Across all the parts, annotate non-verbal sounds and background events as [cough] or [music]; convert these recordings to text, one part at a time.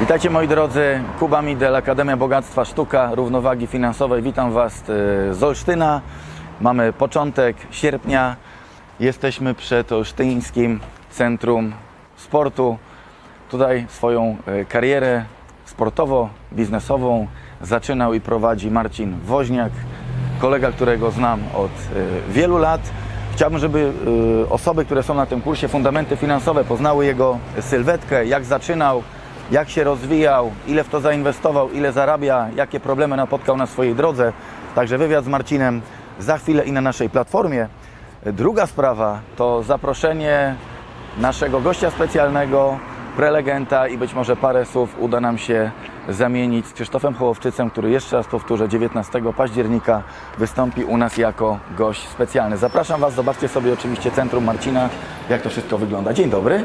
Witajcie moi drodzy, Kuba Midel, Akademia Bogactwa Sztuka Równowagi Finansowej. Witam Was e, z Olsztyna. Mamy początek sierpnia. Jesteśmy przed Olsztyńskim Centrum Sportu. Tutaj swoją e, karierę sportowo-biznesową zaczynał i prowadzi Marcin Woźniak, kolega, którego znam od e, wielu lat. Chciałbym, żeby osoby, które są na tym kursie Fundamenty Finansowe poznały jego sylwetkę, jak zaczynał, jak się rozwijał, ile w to zainwestował, ile zarabia, jakie problemy napotkał na swojej drodze. Także wywiad z Marcinem za chwilę i na naszej platformie. Druga sprawa to zaproszenie naszego gościa specjalnego, prelegenta i być może parę słów uda nam się zamienić z Krzysztofem Hołowczycem, który jeszcze raz powtórzę 19 października wystąpi u nas jako gość specjalny. Zapraszam Was, zobaczcie sobie oczywiście Centrum Marcina, jak to wszystko wygląda. Dzień dobry.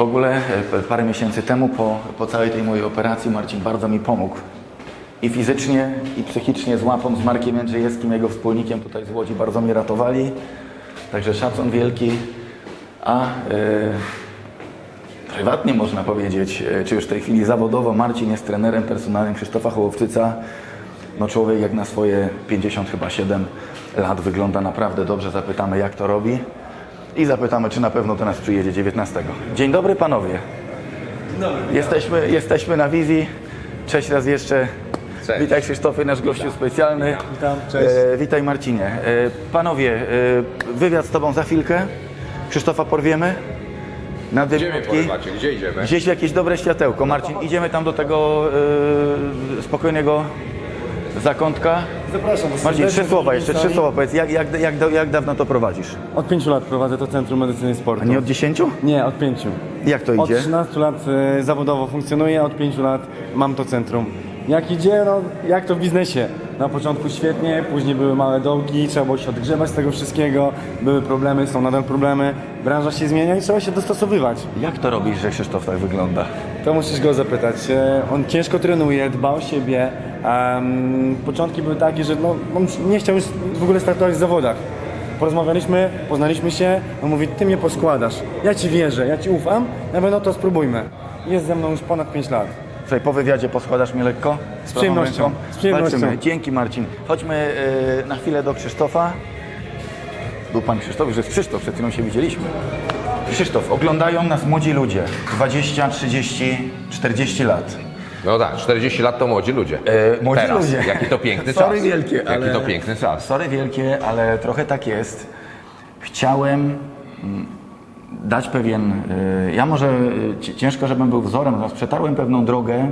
W ogóle e, parę miesięcy temu po, po całej tej mojej operacji Marcin bardzo mi pomógł. I fizycznie, i psychicznie z łapą z Markiem Jędrzejewskim, jego wspólnikiem tutaj z Łodzi, bardzo mnie ratowali. Także szacun wielki. A e, prywatnie można powiedzieć, e, czy już w tej chwili zawodowo, Marcin jest trenerem personalnym Krzysztofa Hołowczyca. No człowiek jak na swoje 50 chyba 7 lat wygląda naprawdę dobrze. Zapytamy jak to robi i zapytamy, czy na pewno do nas przyjedzie 19. Dzień dobry panowie. Jesteśmy, jesteśmy na wizji. Cześć raz jeszcze. Cześć. Witaj Krzysztofie, nasz gościu specjalny. Witam, cześć. E, witaj Marcinie. E, panowie, e, wywiad z tobą za chwilkę. Krzysztofa porwiemy. Na Gdzie mnie porywacie? Gdzie idziemy? Gdzieś w jakieś dobre światełko. Marcin, idziemy tam do tego e, spokojnego zakątka. Zapraszam. Marcin, trzy słowa jeszcze, trzy słowa powiedz. Jak, jak, jak, jak dawno to prowadzisz? Od pięciu lat prowadzę to Centrum Medycyny i A Sportu. nie od dziesięciu? Nie, od pięciu. Jak to Od idzie? 13 lat e, zawodowo funkcjonuję, od 5 lat mam to centrum. Jak idzie, no jak to w biznesie. Na początku świetnie, później były małe dołki, trzeba było się odgrzewać z tego wszystkiego, były problemy, są nadal problemy, branża się zmienia i trzeba się dostosowywać. Jak to robisz, że Krzysztof tak wygląda? To musisz go zapytać. E, On ciężko trenuje, dba o siebie. Em, początki były takie, że no, on nie chciał już w ogóle startować w zawodach. Porozmawialiśmy, poznaliśmy się, on mówi, ty mnie poskładasz, ja ci wierzę, ja ci ufam, ja mówię, no to spróbujmy. Jest ze mną już ponad 5 lat. Słuchaj, po wywiadzie poskładasz mnie lekko? Z przyjemnością, z przyjemnością. Walczymy. Dzięki Marcin. Chodźmy e, na chwilę do Krzysztofa. Był pan Krzysztof, już jest Krzysztof, przed chwilą się widzieliśmy. Krzysztof, oglądają nas młodzi ludzie. 20, 30, 40 lat. No tak, 40 lat to młodzi ludzie. E, młodzi Teraz. ludzie. Jaki to piękny Sorry czas. wielkie, Jaki ale- to piękny czas. Sorry wielkie, ale trochę tak jest. Chciałem mm, dać pewien. y, Ja może y, ci- ciężko, żebym był wzorem, natomiast przetarłem pewną drogę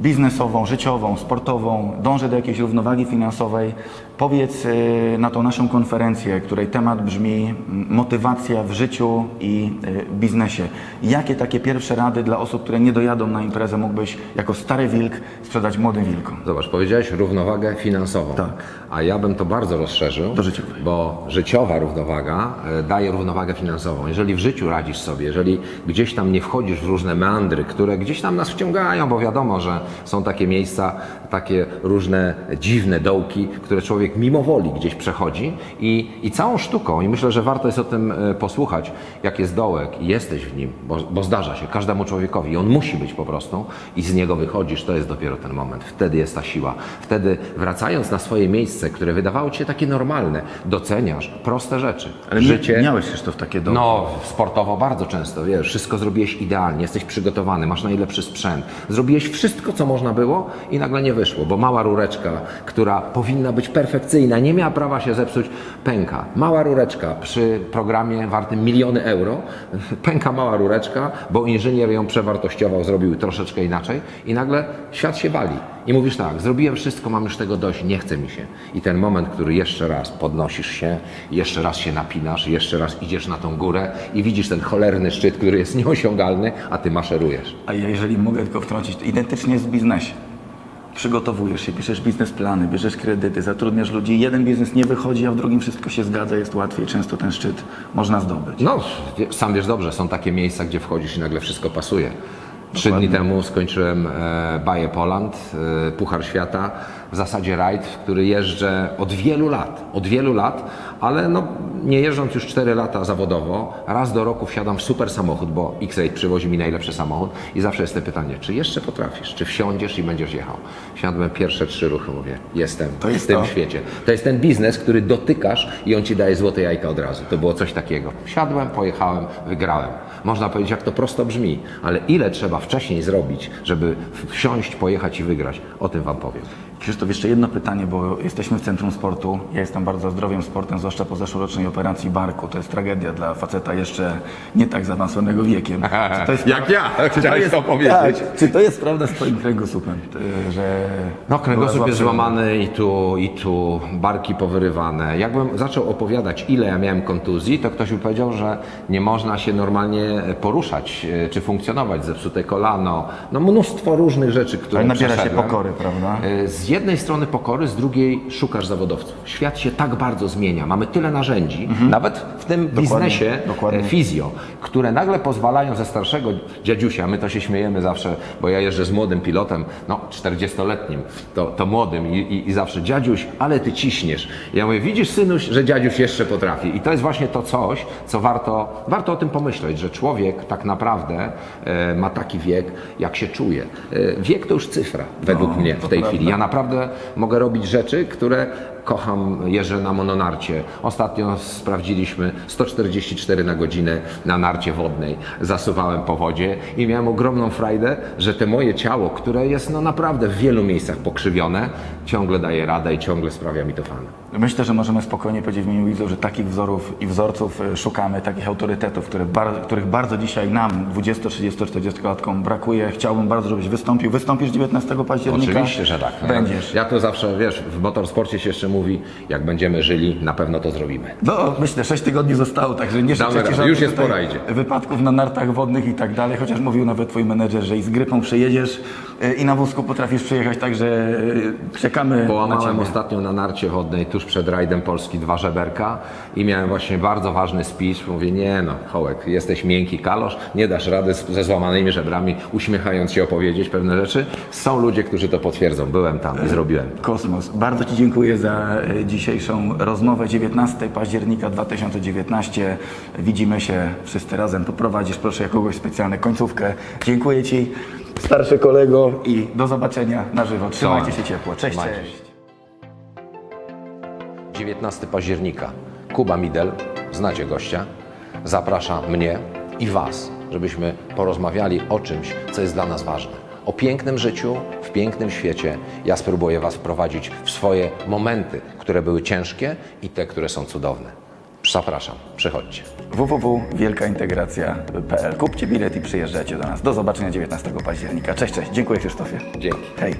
biznesową, życiową, sportową, dążę do jakiejś równowagi finansowej. Powiedz y, na tą naszą konferencję, której temat brzmi mm, motywacja w życiu i y, biznesie. Jakie takie pierwsze rady dla osób, które nie dojadą na imprezę mógłbyś jako stary wilk sprzedać młodym wilkom? Zobacz, powiedziałeś równowagę finansową. Tak. A ja bym to bardzo rozszerzył. Do życiowej. Bo życiowa równowaga e, daje równowagę finansową. Jeżeli w życiu radzisz sobie, jeżeli gdzieś tam nie wchodzisz w różne meandry, które gdzieś tam nas wciągają, bo wiadomo, że są takie miejsca, takie różne dziwne dołki, które człowiek mimo woli gdzieś przechodzi i, i całą sztuką, i myślę, że warto jest o tym e, posłuchać, jak jest dołek i jesteś w nim, bo, bo zdarza się każdemu człowiekowi i on musi być po prostu i z niego wychodzisz, to jest dopiero ten moment. Wtedy jest ta siła. Wtedy wracając na swoje miejsce, które wydawało ci się takie normalne, doceniasz proste rzeczy. Ale Życie... miałeś Krzysztof takie domy. No, sportowo bardzo często, wiesz, wszystko zrobiłeś idealnie, jesteś przygotowany, masz najlepszy sprzęt. Zrobiłeś wszystko, co można było i nagle nie wyszło, bo mała rureczka, która powinna być perfekcyjna, nie miała prawa się zepsuć, pęka. Mała rureczka przy programie wartym miliony euro, [laughs] pęka mała rureczka, bo inżynier ją przewartościował, zrobił troszeczkę inaczej i nagle świat się wali. I mówisz tak, zrobiłem wszystko, mam już tego dość, nie chce mi się. I ten moment, który jeszcze raz podnosisz się, jeszcze raz się napinasz, jeszcze raz idziesz na tą górę i widzisz ten cholerny szczyt, który jest nieosiągalny, a ty maszerujesz. A jeżeli mogę tylko wtrącić, to identycznie jest w biznesie. Przygotowujesz się, piszesz biznesplany, bierzesz kredyty, zatrudniasz ludzi. Jeden biznes nie wychodzi, a w drugim wszystko się zgadza, jest łatwiej. Często ten szczyt można zdobyć. No, sam wiesz dobrze, są takie miejsca, gdzie wchodzisz i nagle wszystko pasuje. Trzy dni temu skończyłem e, Baję Poland, e, Puchar Świata. W zasadzie rajd, w który jeżdżę od wielu lat, od wielu lat, ale no, nie jeżdżąc już 4 lata zawodowo, raz do roku wsiadam w super samochód, bo X-Raid przywozi mi najlepszy samochód i zawsze jest to pytanie, czy jeszcze potrafisz, czy wsiądziesz i będziesz jechał. Wsiadłem pierwsze trzy ruchy, mówię, jestem To jest w tym to. świecie. To jest ten biznes, który dotykasz i on ci daje złote jajka od razu. To było coś takiego. Wsiadłem, pojechałem, wygrałem. Można powiedzieć, jak to prosto brzmi, ale ile trzeba wcześniej zrobić, żeby wsiąść, pojechać i wygrać, o tym Wam powiem. Krzysztof, jeszcze jedno pytanie, bo jesteśmy w centrum sportu. Ja jestem bardzo zdrowym sportem, zwłaszcza po zeszłorocznej operacji barku. To jest tragedia dla faceta jeszcze nie tak zaawansowanego wiekiem. To jest Jak ja, czy chciałeś jest, to powiedzieć. Tak, czy to jest prawda z Twoim kręgosłupem, że... No, kręgosłup jest zła złamany i tu, i tu, barki powyrywane. Jakbym zaczął opowiadać, ile ja miałem kontuzji, to ktoś by powiedział, że nie można się normalnie poruszać e, czy funkcjonować, zepsute kolano, no mnóstwo różnych rzeczy, które Ale nabiera się pokory, prawda? E, Z jednej strony pokory, z drugiej szukasz zawodowców. Świat się tak bardzo zmienia, mamy tyle narzędzi, nawet w tym biznesie dokładnie. e, fizjo, które nagle pozwalają ze starszego dziadziusia, my to się śmiejemy zawsze, bo ja jeżdżę z młodym pilotem, no 40-letnim, to, to młodym i, i, i zawsze dziadziuś, ale ty ciśniesz. Ja mówię, widzisz synuś, że dziadziuś jeszcze potrafi. I to jest właśnie to coś, co warto, warto o tym pomyśleć, że człowiek tak naprawdę e, ma taki wiek, jak się czuje. E, wiek to już cyfra, według mnie w tej chwili. Ja naprawdę mogę robić rzeczy, które kocham, jeżdżę na mononarcie. Ostatnio sprawdziliśmy 144 na godzinę na narcie wodnej. Zasuwałem po wodzie i miałem ogromną frajdę, że te moje ciało, które jest no naprawdę w wielu miejscach pokrzywione, ciągle daje radę i ciągle sprawia mi to fan. Myślę, że możemy spokojnie powiedzieć w imieniu widzów, że takich wzorów i wzorców e, szukamy, takich autorytetów, których bardzo dzisiaj nam, 20, 30, 40 latkom brakuje. Chciałbym bardzo, żebyś wystąpił. Wystąpisz 19 października? Oczywiście, że tak. Będziesz. Ja to zawsze, wiesz, w motorsporcie się jeszcze mówi, jak będziemy żyli, na pewno to zrobimy. No, myślę, 6 tygodni zostało, także nie Damy radę. Już jest pora, idzie. wypadków na nartach wodnych i tak dalej, chociaż mówił nawet twój menedżer, że i z grypą przejedziesz e, i na wózku potrafisz przejechać, także e, czekamy na Połamałem ciebie. ostatnio na narcie wodnej tuż przed rajdem Polski dwa żeberka i miałem właśnie bardzo ważny speech. Mówię, nie no, Hołek, jesteś miękki kalosz, nie dasz rady ze złamanymi żebrami, uśmiechając się opowiedzieć pewne rzeczy. Są ludzie, którzy to potwierdzą. Byłem tam i zrobiłem. Kosmos. Bardzo Ci dziękuję za e, dzisiejszą rozmowę. 19 października 2019. Widzimy się wszyscy razem. Poprowadzisz proszę jakiegoś specjalną końcówkę. Dziękuję Ci, starszy kolego i do zobaczenia na żywo. Trzymajcie się ciepło. Cześć, Trzymajcie cześć. się. 19 października. Kuba Midel, znacie gościa, zaprasza mnie i Was, żebyśmy porozmawiali o czymś, co jest dla nas ważne. O pięknym życiu, w pięknym świecie. Ja spróbuję Was wprowadzić w swoje momenty, które były ciężkie i te, które są cudowne. Zapraszam, przychodźcie. www.wielkaintegracja.pl Kupcie bilet i przyjeżdżajcie do nas. Do zobaczenia 19 października. Cześć, cześć. Dziękuję Krzysztofie. Dzięki. Hej.